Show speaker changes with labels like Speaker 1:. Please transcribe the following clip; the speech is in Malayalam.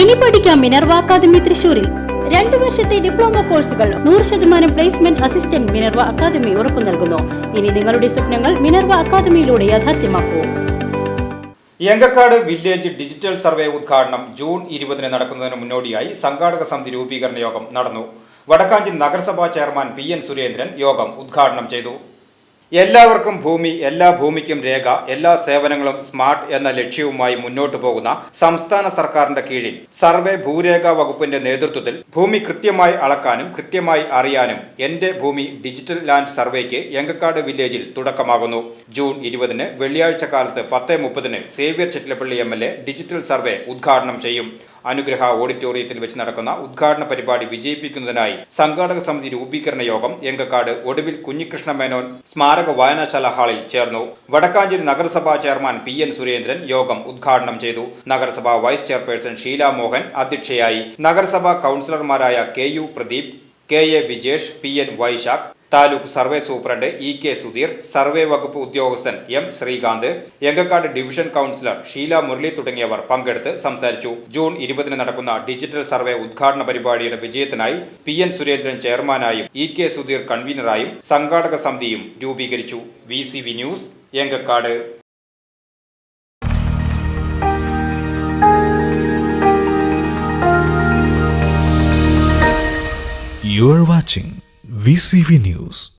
Speaker 1: ഇനി പഠിക്കാം മിനർവ അക്കാദമി തൃശൂരിൽ രണ്ടു വർഷത്തെ ഡിപ്ലോമ കോഴ്സുകൾ നൂറ് ശതമാനം പ്ലേസ്മെന്റ് അസിസ്റ്റന്റ് മിനർവ അക്കാദമി ഉറപ്പു നൽകുന്നു. ഇനി നിങ്ങളുടെ സ്വപ്നങ്ങൾ മിനർവ അക്കാദമിയിലൂടെ യാഥാർത്ഥ്യമാക്കൂ.
Speaker 2: എങ്കക്കാട് വില്ലേജ് ഡിജിറ്റൽ സർവേ ഉദ്ഘാടനം ജൂൺ ഇരുപതിന് നടക്കുന്നതിന് മുന്നോടിയായി സംഘാടക സമിതി രൂപീകരണ യോഗം നടന്നു. വടക്കാഞ്ചി നഗരസഭാ ചെയർമാൻ പി എൻ സുരേന്ദ്രൻ യോഗം ഉദ്ഘാടനം ചെയ്തു. എല്ലാവർക്കും ഭൂമി എല്ലാ ഭൂമിക്കും രേഖ എല്ലാ സേവനങ്ങളും സ്മാർട്ട് എന്ന ലക്ഷ്യവുമായി മുന്നോട്ടു പോകുന്ന സംസ്ഥാന സർക്കാരിന്റെ കീഴിൽ സർവേ ഭൂരേഖ വകുപ്പിന്റെ നേതൃത്വത്തിൽ ഭൂമി കൃത്യമായി അളക്കാനും കൃത്യമായി അറിയാനും എന്റെ ഭൂമി ഡിജിറ്റൽ ലാൻഡ് സർവേക്ക് എങ്കക്കാട് വില്ലേജിൽ തുടക്കമാകുന്നു. ജൂൺ ഇരുപതിന് വെള്ളിയാഴ്ച കാലത്ത് പത്ത് മുപ്പതിന് Xavier Chettilappally M digital survey ഉദ്ഘാടനം ചെയ്യും. അനുഗ്രഹ ഓഡിറ്റോറിയത്തിൽ വെച്ച് നടക്കുന്ന ഉദ്ഘാടന പരിപാടി വിജയിപ്പിക്കുന്നതിനായി സംഘാടക സമിതി രൂപീകരണ യോഗം എങ്കക്കാട് ഒടുവിൽ കുഞ്ഞികൃഷ്ണ മേനോൻ സ്മാരക വായനശാല ഹാളിൽ ചേർന്നു. വടക്കാഞ്ചേരി നഗരസഭാ ചെയർമാൻ പി എൻ സുരേന്ദ്രൻ യോഗം ഉദ്ഘാടനം ചെയ്തു. നഗരസഭാ വൈസ് ചെയർപേഴ്സൺ ഷീല മോഹൻ അധ്യക്ഷയായി. നഗരസഭാ കൗൺസിലർമാരായ K U Pradeep K A Vijesh P N Vaishakh taluk survey superintendent E K Sudheer survey വകുപ്പ് ഉദ്യോഗസ്ഥൻ M Srikanth Engakkad division councillor Sheela Murali തുടങ്ങിയവർ പങ്കെടുത്ത് സംസാരിച്ചു. ജൂൺ ഇരുപതിന് നടക്കുന്ന ഡിജിറ്റൽ സർവേ ഉദ്ഘാടന പരിപാടിയുടെ വിജയത്തിനായി പി എൻ സുരേന്ദ്രൻ ചെയർമാനായും ഇ കെ സുധീർ കൺവീനറായും സംഘാടക സമിതിയും രൂപീകരിച്ചു. V C V news Engakkad.
Speaker 3: VCV News.